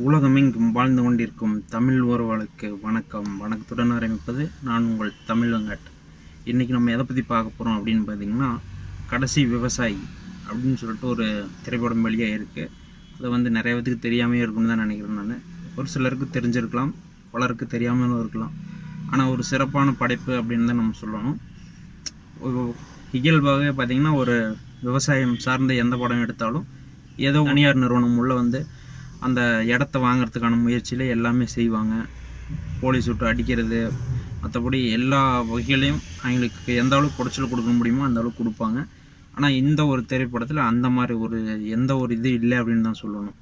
உலகமெங்கும் வாழ்ந்து கொண்டிருக்கும் தமிழ் உறவுகளுக்கு வணக்கம். வணக்கத்துடன் ஆரம்பிப்பது நான் உங்கள் தமிழ் வெங்கட். இன்றைக்கி நம்ம எதை பற்றி பார்க்க போகிறோம் அப்படின்னு பார்த்தீங்கன்னா கடைசி விவசாயி அப்படின்னு சொல்லிட்டு ஒரு திரைப்படம் வெளியாக இருக்குது அது வந்து நிறைய பேத்துக்கு தெரியாமே இருக்கும்னு தான் நினைக்கிறேன் நான். ஒரு சிலருக்கு தெரிஞ்சிருக்கலாம் பலருக்கு தெரியாமலும் இருக்கலாம். ஆனால் ஒரு சிறப்பான படைப்பு அப்படின்னு தான் நம்ம சொல்லணும். இயல்பாகவே பார்த்திங்கன்னா ஒரு விவசாயம் சார்ந்த எந்த படம் எடுத்தாலும் ஏதோ தனியார் நிறுவனம் உள்ளே வந்து அந்த இடத்த வாங்கிறதுக்கான முயற்சியில் எல்லாமே செய்வாங்க. போலீஸ் விட்டு அடிக்கிறது மற்றபடி எல்லா வகைகளையும் அவங்களுக்கு எந்த அளவுக்கு குடைச்சல் கொடுக்க முடியுமோ அந்த அளவுக்கு கொடுப்பாங்க. ஆனால் இந்த ஒரு திரைப்படத்தில் அந்த மாதிரி ஒரு எந்த ஒரு இது இல்லை அப்படின்னு தான் சொல்லணும்.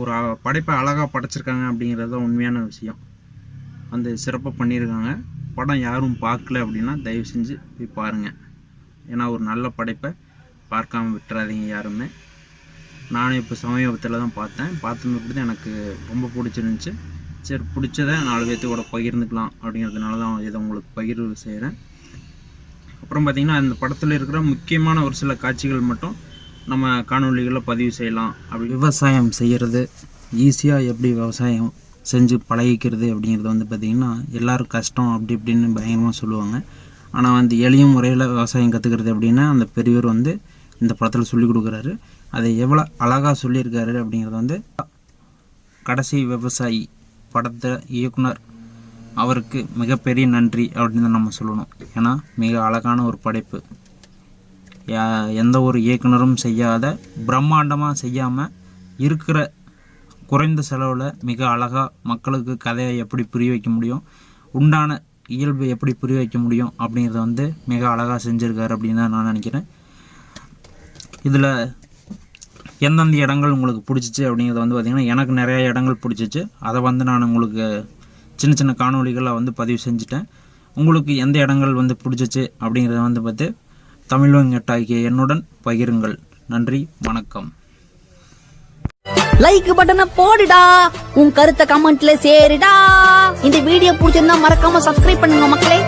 ஒரு படைப்பை அழகாக படைச்சிருக்காங்க அப்படிங்கிறது தான் உண்மையான விஷயம். அந்த சிறப்பாக பண்ணியிருக்காங்க. படம் யாரும் பார்க்கல அப்படின்னா தயவு செஞ்சு போய் பாருங்கள் ஏன்னா ஒரு நல்ல படைப்பை பார்க்காம விட்டுறாதீங்க யாருமே. நானும் இப்போ சமீபத்தில் தான் பார்த்தேன். பார்த்துட்டு தான் எனக்கு ரொம்ப பிடிச்சிருந்துச்சி. சரி பிடிச்சதை நாலு பேர்த்துக்கூட பகிர்ந்துக்கலாம் அப்படிங்கிறதுனால தான் இதை உங்களுக்கு பகிர்வு செய்கிறேன் அப்புறம் பார்த்திங்கன்னா அந்த படத்தில் இருக்கிற முக்கியமான ஒரு சில காட்சிகள் மட்டும் நம்ம காணொளிகளில் பதிவு செய்யலாம். அப்படி விவசாயம் செய்கிறது ஈஸியாக எப்படி விவசாயம் செஞ்சு பழகிக்கிறது அப்படிங்கிறது வந்து பார்த்திங்கன்னா எல்லோரும் கஷ்டம் அப்படி இப்படின்னு பயங்கரமாக சொல்லுவாங்க. ஆனால் வந்து எளிய முறையில் விவசாயம் கற்றுக்கிறது அப்படின்னா அந்த பெரியவர் வந்து இந்த படத்தில் சொல்லிக் கொடுக்குறாரு. அதை எவ்வளோ அழகாக சொல்லியிருக்காரு அப்படிங்கிறது வந்து கடைசி விவசாயி படத்தை இயக்குனர் அவருக்கு மிகப்பெரிய நன்றி அப்படின்னு தான் நம்ம சொல்லணும். ஏன்னா மிக அழகான ஒரு படைப்பு. எந்த ஒரு இயக்குனரும் செய்யாத பிரம்மாண்டமாக செய்யாமல் இருக்கிற குறைந்த செலவில் மிக அழகாக மக்களுக்கு கதையை எப்படி புரிய வைக்க முடியும் உண்டான இயல்பு எப்படி புரிய வைக்க முடியும் அப்படிங்கிறத வந்து மிக அழகாக செஞ்சுருக்காரு அப்படின்னு தான் நான் நினைக்கிறேன். இதில் எந்தெந்த இடங்கள் உங்களுக்கு பிடிச்சிச்சு அப்படிங்கிறத வந்து பார்த்திங்கன்னா எனக்கு நிறைய இடங்கள் பிடிச்சிச்சு. அதை வந்து நான் உங்களுக்கு சின்ன சின்ன காணொளிகளை வந்து பதிவு செஞ்சுட்டேன். உங்களுக்கு எந்த இடங்கள் வந்து பிடிச்சிச்சு அப்படிங்கிறத வந்து பார்த்து தமிழ் வெங்கட்டாகிய என்னுடன் பகிருங்கள். நன்றி வணக்கம். லைக் பட்டனை போடுடா. உன் கருத்தை கமெண்ட்ல சேருடா. இந்த வீடியோ பிடிச்சிருந்தா மறக்காம சப்ஸ்கிரைப் பண்ணுங்க மக்களே.